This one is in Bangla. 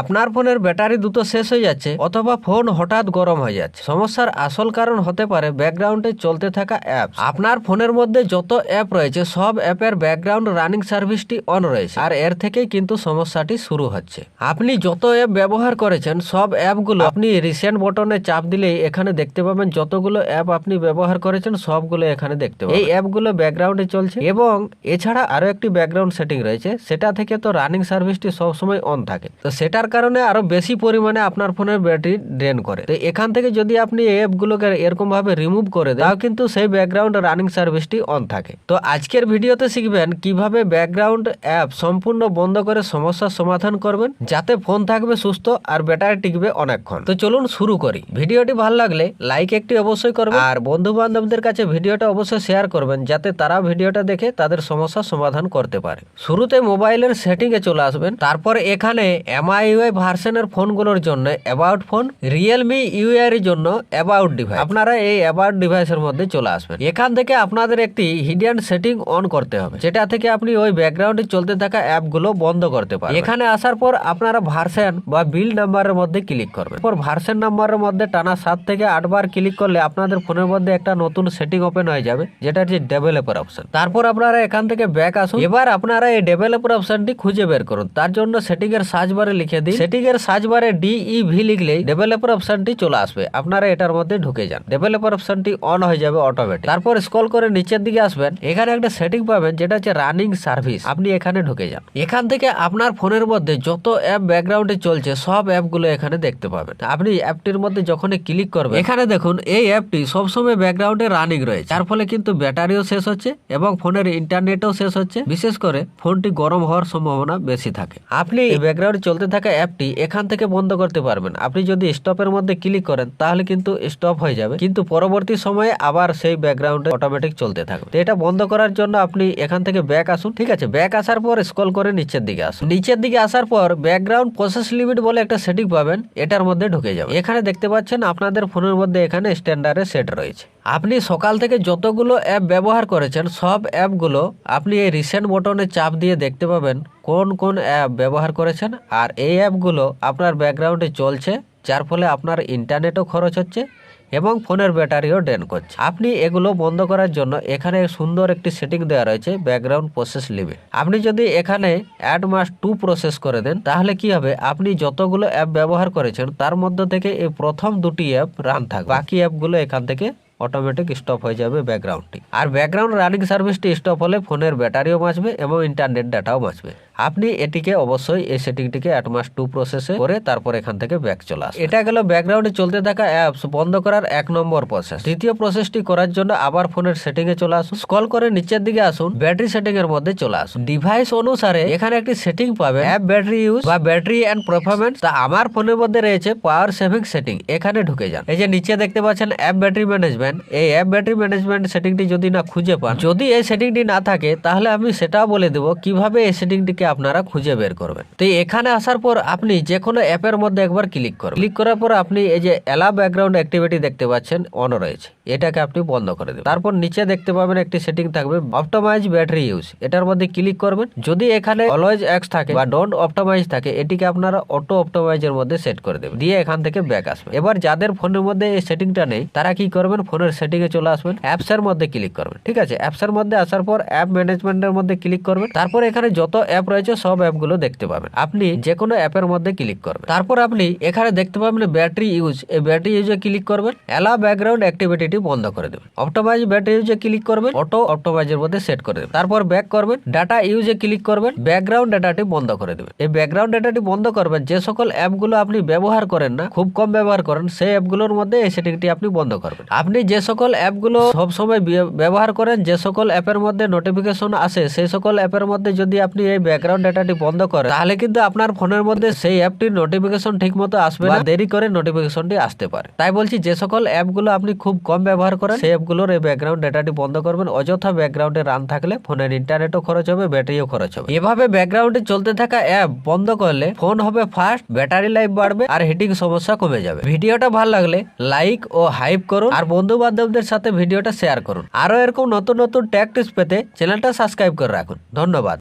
আপনার ফোনের ব্যাটারি দ্রুত শেষ হয়ে যাচ্ছে অথবা ফোন হঠাৎ গরম হয়ে যাচ্ছে। সমস্যার আসল কারণ হতে পারে ব্যাকগ্রাউন্ডে চলতে থাকা অ্যাপ আপনার ফোনের মধ্যে যত অ্যাপ রয়েছে, সব অ্যাপের ব্যাকগ্রাউন্ড রানিং সার্ভিসটি অন রয়েছে। আর এর থেকেই কিন্তু সমস্যাটি শুরু হচ্ছে। আপনি যত অ্যাপ ব্যবহার করেছেন, সব অ্যাপগুলো আপনি রিসেন্ট বটনে চাপ দিলেই এখানে দেখতে পাবেন যতগুলো অ্যাপ আপনি ব্যবহার করেছেন, সবগুলো এখানে দেখতে পাবেন। এই অ্যাপগুলো ব্যাকগ্রাউন্ডে চলছে এবং এছাড়া আরও একটি ব্যাকগ্রাউন্ড সেটিং রয়েছে। সেটা থেকে তো রানিং সার্ভিসটি সবসময় অন থাকে। তো সেটার কারণে আরও বেশি পরিমাণে আপনার ফোনের ব্যাটারি ড্রেন করে। তো এখান থেকে যদি আপনি এই অ্যাপগুলোকে এরকম ভাবে রিমুভ করে দেন কিন্তু সেই ব্যাকগ্রাউন্ড রানিং সার্ভিসটি অন থাকে। তো আজকের ভিডিওতে শিখবেন কীভাবে ব্যাকগ্রাউন্ড অ্যাপ সম্পূর্ণ বন্ধ করে সমস্যার সমাধান করবেন, যাতে ফোন থাকবে সুস্থ আর ব্যাটারি টিকবে অনেকক্ষণ। তো চলুন শুরু করি। ভিডিওটি ভালো লাগলে লাইক একটি অবশ্যই করবেন, আর বন্ধু বান্ধবদের কাছে ভিডিওটা অবশ্যই শেয়ার করবেন, যাতে তারা ভিডিওটা দেখে তাদের সমস্যার সমাধান করতে পারে। শুরুতে মোবাইলের সেটিং এ চলে আসবেন, তারপর এখানে এমআইইউআই ভার্সনের ফোনগুলোর জন্য অ্যাবাউট ফোন রিয়েলমি ইউআর এর জন্য অ্যাবাউট ডিভাইস আপনারা এই অ্যাবাউট ডিভাইসের মধ্যে চলে আসবেন। এখান থেকে আপনাদের একটি হিডেন সেটিং অন করতে হবে, যেটা থেকে আপনি ওই ব্যাকগ্রাউন্ডে চলতে থাকা অ্যাপগুলো বন্ধ করতে পারেন এখানে আসার পর আপনারা ভার্সন বা বিল নাম্বারের মধ্যে ক্লিক করবেন। পর ভার্সন নাম্বারের মধ্যে টানা সাত থেকে আট বার ক্লিক করলে আপনাদের ফোনের মধ্যে একটা নতুন সেটিং ওপেন হয়ে যাবে, যেটা হচ্ছে ডেভেলপার অপশন তারপর আপনারা এখান থেকে ব্যাক আসুন। এবার আপনারা এই ডেভেলপার অপশনটি খুঁজে বের করুন। তার জন্য সেটিং এর সার্চ বারে লিখে দিন। সেটিং এর সার্চ বারে ডিই ভি লিখলেই ডেভেলপার অপশনটি চলে আসবে। আপনারা এটার মধ্যে ঢুকে যান। ডেভেলপার অপশনটি অন হয়ে যাবে অটোমেটিক তারপর স্ক্রল করে নিচের দিকে আসবেন। এখানে একটা সেটিং পাবেন, যেটা হচ্ছে রানিং সার্ভিস আপনি এখানে ঢুকে যান। এখান থেকে আপনার ফোনের মধ্যে যত অ্যাপ ব্যাকগ্রাউন্ডে চলছে, সব অ্যাপগুলো এখানে দেখতে পাবেন। আপনি অ্যাপটির মধ্যে যখনই ক্লিক করবেন, এখানে দেখুন এই অ্যাপটি সবসময় ব্যাকগ্রাউন্ডে রানিং রয়েছে। যার ফলে কিন্তু ব্যাটারিও শেষ হচ্ছে এবং ফোনের ইন্টারনেটও শেষ হচ্ছে। বিশেষ করে ফোনটি গরম হওয়ার সম্ভাবনা বেশি থাকে। আপনি ব্যাকগ্রাউন্ডে চলতে থাকা অ্যাপটি এখান থেকে বন্ধ করতে পারবেন। আপনি যদি স্টপের মধ্যে ক্লিক করেন, তাহলে কিন্তু স্টপ হয়ে যাবে। কিন্তু পরবর্তী সময়ে আবার সেই ব্যাকগ্রাউন্ডে অটোমেটিক চলতে থাকবে। তো এটা বন্ধ করার জন্য আপনি এখান থেকে ব্যাক আসুন, ঠিক আছে? ব্যাক আসার পর স্ক্রল করে নিচের দিকে আসুন। নিচের দিকে আসার পর ব্যাকগ্রাউন্ড প্রসেস লিমিট বলে একটা সেটিং পাবেন, এটার মধ্যে ঢুকে যাবে। এখানে দেখতে পাচ্ছেন আপনাদের ফোনের মধ্যে এখানে স্ট্যান্ডার্ডে সেট রয়েছে। আপনি সকাল থেকে যতগুলো অ্যাপ ব্যবহার করেছেন, সব অ্যাপগুলো আপনি এই রিসেন্ট বটনে চাপ দিয়ে দেখতে পাবেন। কোন কোন অ্যাপ ব্যবহার করেছেন আর এই অ্যাপগুলো আপনার ব্যাকগ্রাউন্ডে চলছে, যার ফলে আপনার ইন্টারনেটও খরচ হচ্ছে এবং ফোনের ব্যাটারিও ড্রেন করছে। আপনি এগুলো বন্ধ করার জন্য এখানে সুন্দর একটি সেটিং দেওয়া রয়েছে, ব্যাকগ্রাউন্ড প্রসেস লিমিট। আপনি যদি এখানে অ্যাড মাস টু প্রসেস করে দেন, তাহলে কি হবে? আপনি যতগুলো অ্যাপ ব্যবহার করেছেন, তার মধ্যে থেকে এই প্রথম দুটি অ্যাপ রান থাকবে। বাকি অ্যাপগুলো এখান থেকে অটোমেটিক স্টপ হয়ে যাবে ব্যাকগ্রাউন্ডটি। আর ব্যাকগ্রাউন্ড রানিং সার্ভিসটি স্টপ হলে ফোনের ব্যাটারিও বাঁচবে এবং ইন্টারনেট ডাটাও বাঁচবে। আপনি এটিকে অবশ্যই এই সেটিংটিকে অ্যাটমাস টু প্রসেসে করে তারপর এখান থেকে ব্যাক চলে আসবে এটা গেল ব্যাকগ্রাউন্ডে চলতে থাকা অ্যাপস বন্ধ করার এক নম্বর প্রসেস দ্বিতীয় প্রসেসটি করার জন্য আবার ফোনের সেটিং এ চলে আসুন। স্কল করে নিচের দিকে আসুন ব্যাটারি সেটিং এর মধ্যে চলে আসুন। ডিভাইস অনুসারে এখানে একটি সেটিং পাবেন অ্যাপ ব্যাটারি ইউজ বা ব্যাটারি এন্ড পারফরমেন্স তা আমার ফোনের মধ্যে রয়েছে পাওয়ার সেভিং সেটিং এখানে ঢুকে যান। এই যে নিচে দেখতে পাচ্ছেন অ্যাপ ব্যাটারি ম্যানেজমেন্ট এই অ্যাপ ব্যাটারি ম্যানেজমেন্ট সেটিংটি যদি না খুঁজে পান, যদি এই সেটিংটি না থাকে, তাহলে আমি সেটাও বলে দেবো কীভাবে এই সেটিংটিকে আপনারা খুঁজে বের করবেন। তো এখানে আসার পর আপনি যে কোনো অ্যাপের মধ্যে একবার ক্লিক করুন ক্লিক করার পর আপনি এই যে এলা ব্যাকগ্রাউন্ড অ্যাক্টিভিটি দেখতে পাচ্ছেন, অন রয়েছে। এটাকে আপনি বন্ধ করে দেবেন। তারপর নিচে দেখতে পাবেন একটি সেটিং থাকবে, অপটোমাইজ ব্যাটারি ইউজ। এটার মধ্যে ক্লিক করবেন। যদি এখানে অলওয়েজ এক্স থাকে বা ডোন্ট অপটোমাইজ থাকে, এটিকে আপনারা অটো অপটোমাইজের মধ্যে সেট করে দেবেন। দিয়ে এখান থেকে ব্যাক আসবে। এবার যাদের ফোনের মধ্যে এই সেটিংটা নেই, তারা কি করবেন? ফোনের সেটিং এ চলে আসবেন। অ্যাপস এর মধ্যে ক্লিক করবেন। ঠিক আছে? অ্যাপস এর মধ্যে আসার পর অ্যাপ ম্যানেজমেন্টের মধ্যে ক্লিক করবেন। তারপর এখানে যত অ্যাপ রয়েছে সব অ্যাপগুলো দেখতে পাবেন। আপনি যে কোনো অ্যাপের মধ্যে ক্লিক করবেন। তারপর আপনি এখানে দেখতে পাবেন ব্যাটারি ইউজ। এই ব্যাটারি ইউজে ক্লিক করবেন। অ্যালা ব্যাকগ্রাউন্ড অ্যাক্টিভিটি বন্ধ করে দেবেন। অপটোমাইজ ব্যাটারি ইউজে ক্লিক করবেন। অটো অপটোমাইজের মধ্যে সেট করে দেবেন। তারপর ব্যাক করবেন। ডাটা ইউজে ক্লিক করবেন। ব্যাকগ্রাউন্ড ডাটাটি বন্ধ করে দেবেন। এই ব্যাকগ্রাউন্ড ডাটাটি বন্ধ করবেন। যে সকল অ্যাপগুলো আপনি ব্যবহার করেন না, খুব কম ব্যবহার করেন, সেই অ্যাপগুলোর মধ্যে এই সেটিংটি আপনি বন্ধ করবেন। আপনি যে সকল অ্যাপগুলো সব সময় ব্যবহার করেন, যে সকল অ্যাপের মধ্যে নোটিফিকেশন আসে, সেই সকল অ্যাপের মধ্যে যদি আপনি এই ব্যাকগ্রাউন্ড ডাটাটি বন্ধ করে তাহলে কিন্তু আপনার ফোনের মধ্যে সেই অ্যাপটির নোটিফিকেশন ঠিক মতো আসবে না। দেরি করে নোটিফিকেশনটি আসতে পারে। তাই বলছি যে সকল অ্যাপগুলো আপনি খুব কম ব্যবহার করেন সেই অ্যাপগুলোর এই ব্যাকগ্রাউন্ড ডাটাটি বন্ধ করবেন। অযথা ব্যাকগ্রাউন্ডে রান থাকলে ফোনের ইন্টারনেটও খরচ হবে ব্যাটারিও খরচ হবে। এভাবে ব্যাকগ্রাউন্ডে চলতে থাকা অ্যাপ বন্ধ করলে ফোন হবে ফাস্ট ব্যাটারি লাইফ বাড়বে আর হিটিং সমস্যা কমে যাবে। ভিডিওটা ভালো লাগলে লাইক ও হাইপ করুন আর বন্ধু বান্ধবদের সাথে ভিডিওটা শেয়ার করুন। আরও এরকম নতুন নতুন ট্যাক টিপস পেতে চ্যানেলটা সাবস্ক্রাইব করে রাখুন। ধন্যবাদ।